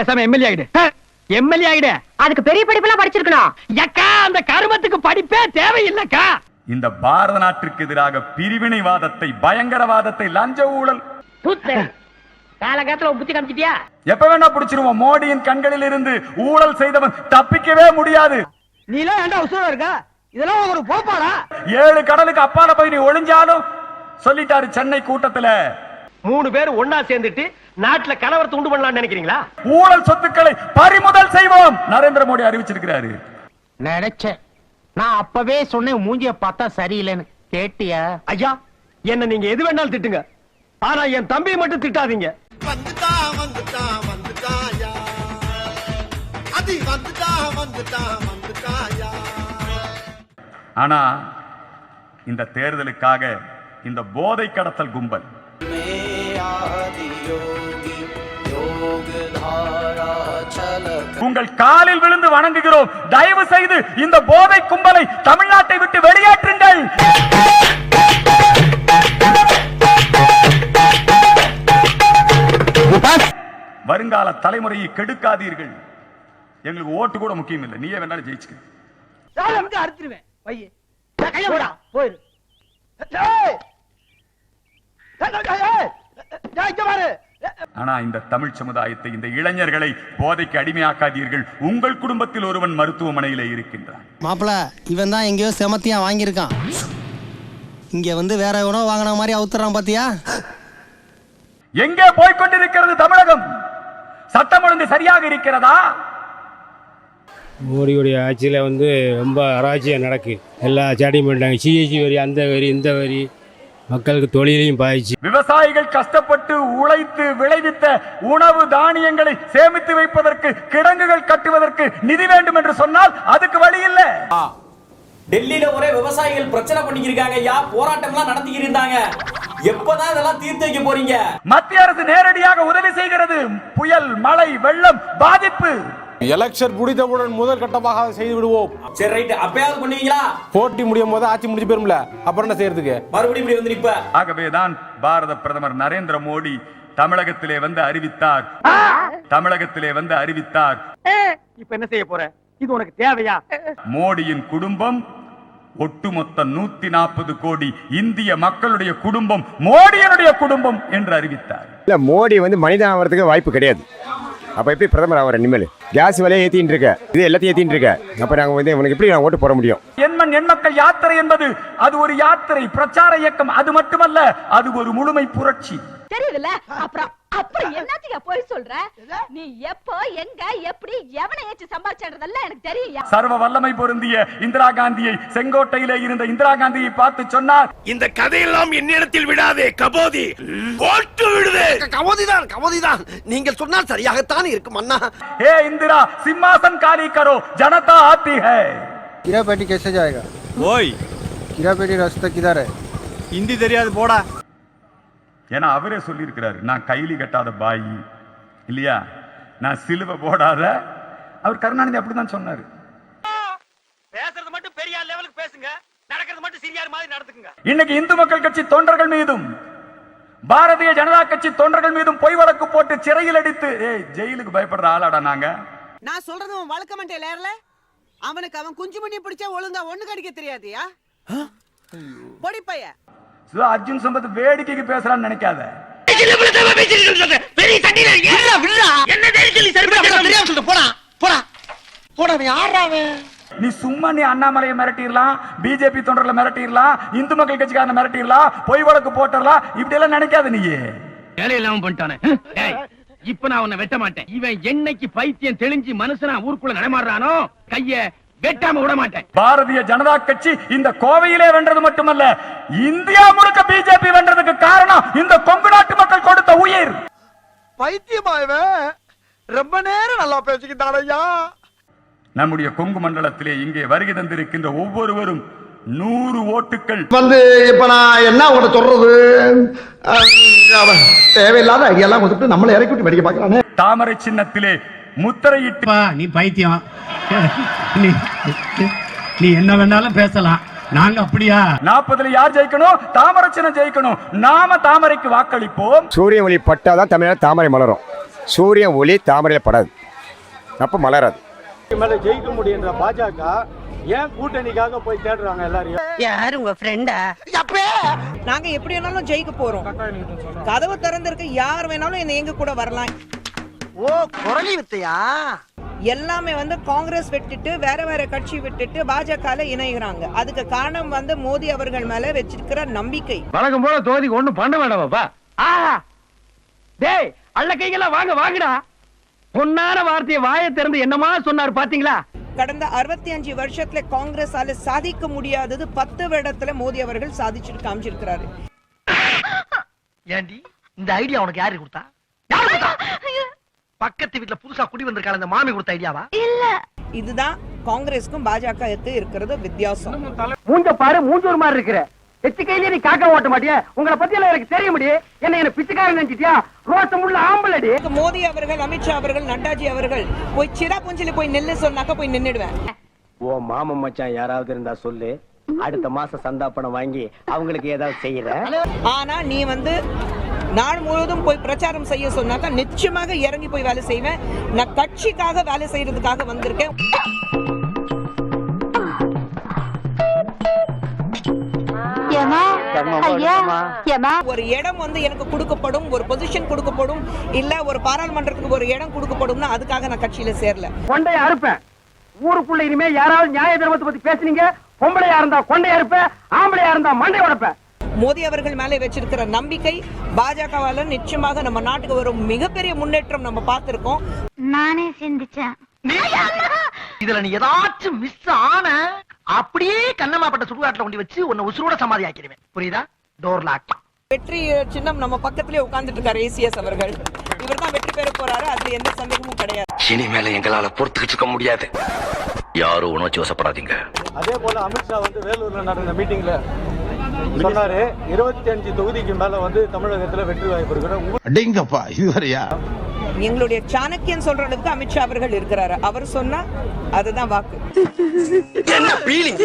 பேசாம எம்எல்ஏ ஆயிடு. எம்எல்ஏ ஆயிடு. அதுக்கு பெரிய படிப்பெல்லாம் படிச்சிருக்கணும். அக்கா அந்த கருமத்துக்கு படிப்பே தேவையில்லைக்கா. இந்த பாரத நாட்டிற்கு எதிராக பிரிவினைவாதத்தை பயங்கரவாதத்தை லஞ்ச ஊழல். காலகாலத்துல புத்தி காமிச்சிட்டியா? எப்ப வேணா பிடிச்சிருவோம். மோடியின் கண்களில் இருந்து ஊழல் செய்தவன் தப்பிக்கவே முடியாது. நீ எல்லாம் உசுரா இருக்கா? இதெல்லாம் ஒரு போப்பாடா? ஏழு கடலுக்கு அப்பால போய் நீ ஒளிஞ்சாலும் சொல்லிட்டாரு சென்னை கூட்டத்துல மூணு பேர் ஒன்னா சேர்ந்துட்டு நாட்டுல கலவரத்தை உண்டு பண்ணலாம்னு நினைக்கிறீங்களா? ஊழல் சொத்துக்களை பறிமுதல் செய்வோம் நரேந்திர மோடி அறிவிச்சிருக்கிறாரு. நினைச்சேன். நான் அப்பவே சொன்னேன் மூஞ்சிய பார்த்தா சரியில்லைன்னு. கேட்டியா? ஐயா என்ன நீங்க எது வேணாலும் திட்டுங்க. ஆனா என் தம்பியை மட்டும் திட்டாதீங்க. வந்துட்டா வந்துட்டா வந்துட்டாயா அது வந்துட்டா வந்துட்டா வந்துட்டாயா ஆனா இந்த தேர்தலுக்காக இந்த போதை கடத்தல் கும்பல். உங்கள் காலில் விழுந்து வணங்குகிறோம். தயவு செய்து இந்த போதை கும்பலை தமிழ்நாட்டை விட்டு வெளியேற்றுங்கள். வருங்கால தலைமுறையை கெடுக்காதீர்கள். எங்களுக்கு ஓட்டு கூட முக்கியம் இல்லை. நீயே வேணாலும் ஜெயிச்சுக்க. அறுத்துருவேன். போயிரு ஏய்! ஏய், ஏய், ஏய், ஏய், இங்க பாரு ஆனா இந்த தமிழ் சமுதாயத்தை இந்த இளைஞர்களை போதைக்கு அடிமையாக்காதீர்கள். உங்கள் குடும்பத்தில் ஒருவன் மருத்துவமனையில இருக்கின்றான். மாப்பிள இவன் தான் எங்கேயோ செமத்தியா வாங்கியிருக்கான். இங்க வந்து வேற எவனோ வாங்கின மாதிரி அவுத்துறான் பாத்தியா? எங்கே போய்க் கொண்டிருக்கிறது தமிழகம்? சட்டம் ஒழுங்கு சரியாக இருக்கிறதா? மோடியுடைய ஆட்சியில் வந்து ரொம்ப அராஜியம் நடக்கு. எல்லா சாட்டியும் பண்ணிட்டாங்க சிஎஸ்சி வரி அந்த வரி இந்த வரி மக்களுக்கு தொழிலையும் பாதிச்சு. விவசாயிகள் கஷ்டப்பட்டு உழைத்து விளைவித்த உணவு தானியங்களை சேமித்து வைப்பதற்கு கிடங்குகள் கட்டுவதற்கு நிதி வேண்டும் என்று சொன்னால் அதுக்கு வழி இல்லை. டெல்லியில ஒரே விவசாயிகள் பிரச்சனை பண்ணிக்கிருக்காங்க ஐயா. போராட்டம்லாம் நடத்திக்கிட்டு இருந்தாங்க எப்பதான் இதெல்லாம் தீர்த்து வைக்க போறீங்க? மத்திய அரசு நேரடியாக உதவி செய்கிறது. புயல் மழை வெள்ளம் பாதிப்பு. எலெக்ஷன் முடிந்தவுடன் முதல் கட்டமாக அதை செய்து விடுவோம். சரி ரைட் அப்பயாவது பண்ணுவீங்களா? போட்டி முடியும் போது ஆட்சி முடிஞ்சு போயிரும்ல அப்புறம் என்ன செய்யறதுக்கு? மறுபடியும் இப்படி வந்து நிப்ப. ஆகவேதான் பாரத பிரதமர் நரேந்திர மோடி தமிழகத்திலே வந்து அறிவித்தார். தமிழகத்திலே வந்து அறிவித்தார். இப்ப என்ன செய்ய போற? இது உனக்கு தேவையா? மோடியின் குடும்பம் ஒட்டுமொத்த நூத்தி நாற்பது கோடி இந்திய மக்களுடைய குடும்பம் மோடியனுடைய குடும்பம் என்று அறிவித்தார். இல்ல மோடி வந்து மனிதன் ஆகிறதுக்கு வாய்ப்பு கிடையாது. அப்போ எப்படி பிரதமர் ஆகிற இனிமேல்? கேஸ் விலையை ஏத்தின்னு இருக்க. இது எல்லாத்தையும் ஏற்றின்னு இருக்க. அப்போ நாங்கள் வந்து உனக்கு எப்படி நான் ஓட்டு போட முடியும்? எண்மண் எண்மக்கள் யாத்திரை என்பது அது ஒரு யாத்திரை பிரச்சார இயக்கம். அது மட்டுமல்ல அது ஒரு முழுமை புரட்சி. தெரியுதுல்ல அப்புறம் அப்புறம் என்னத்துக்கு போய் சொல்ற நீ எப்போ எங்க எப்படி எவனை ஏச்சு சம்பாதிச்சதெல்லாம் எனக்கு தெரியும் சர்வ வல்லமை பொருந்திய இந்திரா காந்தியை செங்கோட்டையிலே இருந்த இந்திரா காந்தியை பார்த்து சொன்னார் இந்த கதையெல்லாம் என்னிடத்தில் விடாதே கபோதி போட்டு விடுதே கபோதிதான் கபோதிதான் நீங்கள் சொன்னால் சரியாகத்தான் இருக்கும் அண்ணா हे इंदिरा सिंहासन खाली करो जनता आती है கிரா பேட்டி கேசே ஜாயேகா ஓய் கிரா பேட்டி ராஸ்தா கிதார் ஹிந்தி தெரியாது போடா ஏன்னா அவரே சொல்லியிருக்கிறாரு நான் கைலி கட்டாத பாயி. இல்லையா? நான் சிலுவை போடாத. அவர் கருணாநிதி அப்படிதான் சொன்னாரு. பேசுறது மட்டும் பெரிய லெவலுக்கு பேசுங்க. நடக்கிறது மட்டும் சிறியார் மாதிரி நடந்துக்குங்க. இன்னைக்கு இந்து மக்கள் கட்சி தொண்டர்கள் மீதும் பாரதிய ஜனதா கட்சி தொண்டர்கள் மீதும் பொய் வழக்கு போட்டு சிறையில் அடித்து ஏய் ஜெயிலுக்கு பயப்படுற ஆளாடா நாங்க? நான் சொல்றது உன் வழக்க மாட்டேன் அவனுக்கு அவன் குஞ்சு மணி பிடிச்சா ஒழுங்கா ஒண்ணு கடிக்க தெரியாதியா? பொடி பைய. சுதா அர்ஜுன் சம்பத் வேடிக்கைக்கு பேசுறான்னு நினைக்காத. போடா போடா. போடா யாராவே நீ சும்மா நீ அண்ணாமலையை மிரட்டிடலாம் பிஜேபி தொண்டர்களை மிரட்டிடலாம் இந்து மக்கள் கட்சிக்காரனை மிரட்டிடலாம் பொய் வழக்கு போட்டுடலாம் இப்படி எல்லாம் நினைக்காத நீ வேலை இல்லாம பண்ணிட்டானே. இப்ப நான் உன்னை வெட்ட மாட்டேன். இவன் என்னைக்கு பைத்தியம் தெளிஞ்சு மனுஷனா ஊருக்குள்ள நடமாடுறானோ? கைய வெட்டாம விட மாட்டேன் பாரதிய ஜனதா கட்சி இந்த கோவையிலே வென்றது மட்டுமல்ல இந்தியா முழுக்க பிஜேபி வென்றதுக்கு காரணம் இந்த கொங்கு நாட்டு மக்கள் கொடுத்த உயிர். பைத்தியமாயவன் ரொம்ப நேரம் நல்லா பேசிக்கிட்டான் ஐயா. நம்முடைய கொங்கு மண்டலத்திலே இங்கே வருகை தந்திருக்கின்ற ஒவ்வொருவரும் நூறு ஓட்டுகள் வந்து இப்ப நான் என்ன உங்கள்ட்ட சொல்றது? தேவையில்லாத ஐடியாலாம் கொடுத்துட்டு நம்மளை இறக்கி விட்டு வெடிக்க பாக்குறானே தாமரை சின்னத்திலே முத்திரையிட்டு நீ பைத்தியம். நீ நீ என்ன வேணாலும் பேசலாம். நாங்க அப்படியா? நாற்பதுல யார் ஜெயிக்கணும்? தாமரை சின்னம் ஜெயிக்கணும். நாம தாமரைக்கு வாக்களிப்போம். சூரிய ஒளி பட்டாதான் தமிழ்நாடு தாமரை மலரும். சூரியன் ஒளி தாமரையில் படாது. அப்போ மலராது. மேல ஜெயிக்க முடியுன்ற பாஜக ஏன் கூட்டணிக்காக போய் தேடுறாங்க எல்லாரையும்? யாரு உங்க ஃப்ரெண்டா நாங்க எப்படி வேணாலும் ஜெயிக்க போறோம். கதவு திறந்திருக்கு. யார் வேணாலும் என்ன எங்க கூட வரலாம். ஓ குரலி வித்தையா? எல்லாமே வந்து காங்கிரஸ் விட்டுட்டு வேற வேற கட்சி விட்டுட்டு பாஜக இணைகிறாங்க. அதுக்கு காரணம் வந்து மோடி அவர்கள் மேல வச்சிருக்கிற நம்பிக்கை. வழக்கம் போல தொகுதிக்கு ஒண்ணும் பண்ண வேண்டாமாப்பா ஆஹா டேய் அள்ள கைகளா வாங்க வாங்கடா. பொன்னான வார்த்தையை வாயை திறந்து என்னமா சொன்னார் பாத்தீங்களா? கடந்த அறுபத்தி அஞ்சு வருஷத்துல காங்கிரஸால சாதிக்க முடியாதது பத்து வருடத்துல மோடி அவர்கள் சாதிச்சுட்டு காமிச்சிருக்கிறாரு. ஏண்டி இந்த ஐடியா உனக்கு யாரு கொடுத்தா? யாரு கொடுத்தா? பக்கத்து வீட்ல புதுசா குடி வந்திருக்கான இந்த மாமி கொடுத்த ஐடியாவா? இதுதான் காங்கிரஸ்க்கும் பாஜக இருக்கிறது வித்தியாசம். மூஞ்ச பாரு மூஞ்சூர் மாதிரி இருக்கிற. எச்சு கையிலே நீ காக்கா ஓட்ட மாட்டியா? உங்களை பத்தி எல்லாம் எனக்கு தெரிய முடியும் என்ன என்ன பிச்சைக்காரன் நினைச்சிட்டியா? ரோசம் உள்ள ஆம்பளடி மோடி அவர்கள் அமித்ஷா அவர்கள் நட்டாஜி அவர்கள் போய் சிராபுஞ்சில போய் நில்லு சொன்னாக்க போய் நின்னுடுவேன். ஓ மாமன் மச்சான் யாராவது இருந்தா சொல்லு. அடுத்த மாசம் சந்தா பணம் வாங்கி அவங்களுக்கு ஏதாவது செய்யற? ஆனா நீ வந்து நாள் முழுவதும் போய் பிரச்சாரம் செய்ய சொன்னாக்கா நிச்சயமாக இறங்கி போய் வேலை செய்வேன். நான் கட்சிக்காக வேலை செய்யறதுக்காக வந்திருக்கேன். ஒரு இடம் வந்து எனக்கு கொடுக்கப்படும் ஒரு பொசிஷன் கொடுக்கப்படும் இல்ல ஒரு பாராளுமன்றத்துக்கு ஒரு இடம் கொடுக்கப்படும்னா அதுக்காக நான் கட்சியில சேரல. கொண்டைய அறுப்பேன். ஊருக்குள்ள இனிமே யாராவது நியாய தர்மத்தை பத்தி பேசுனீங்க? பொம்பளையா இருந்தா கொண்டைய அறுப்பேன் ஆம்பளையா இருந்தா மண்டை உடைப்பேன். மோடி அவர்கள் மேலே வச்சிருக்கிற நம்பிக்கை பாஜகவால நிச்சயமாக நம்ம நாட்டுக்கு ஒரு மிகப்பெரிய முன்னேற்றம் நம்ம பார்த்திருக்கோம். நானே சிந்திச்சேன். இதுல நீ ஏதாச்சும் மிஸ் ஆன அப்படியே கண்ணமாப்பட்ட சுடுகாட்டுல கொண்டு வச்சு உன்னை உசுரோட சமாதி ஆக்கிடுவேன் புரியுதா? டோர் லாக் வெற்றி சின்னம் நம்ம பக்கத்திலே உட்கார்ந்துட்டு இருக்காரு ஏசிஎஸ் அவர்கள். இவர் தான் வெற்றி பெற போறாரு அதுல எந்த சந்தேகமும் கிடையாது. இனிமேல எங்களால பொறுத்துக்கிட்டு இருக்க முடியாது. யாரும் உணர்ச்சி வசப்படாதீங்க. அதே போல அமித்ஷா வந்து வேலூர்ல நடந்த மீட்டிங்ல சொன்னாரு இருபத்தி அஞ்சு தொகுதிக்கு மேல வந்து தமிழகத்துல வெற்றி வாய்ப்பு இருக்கிறோம் அடிங்கப்பா இதுவரையா? எங்களுடைய சாணக்கியன் சொல்ற அளவுக்கு அமித்ஷா அவர்கள் இருக்கிறாரு. அவர் சொன்னா அதுதான் வாக்கு. பீலிங்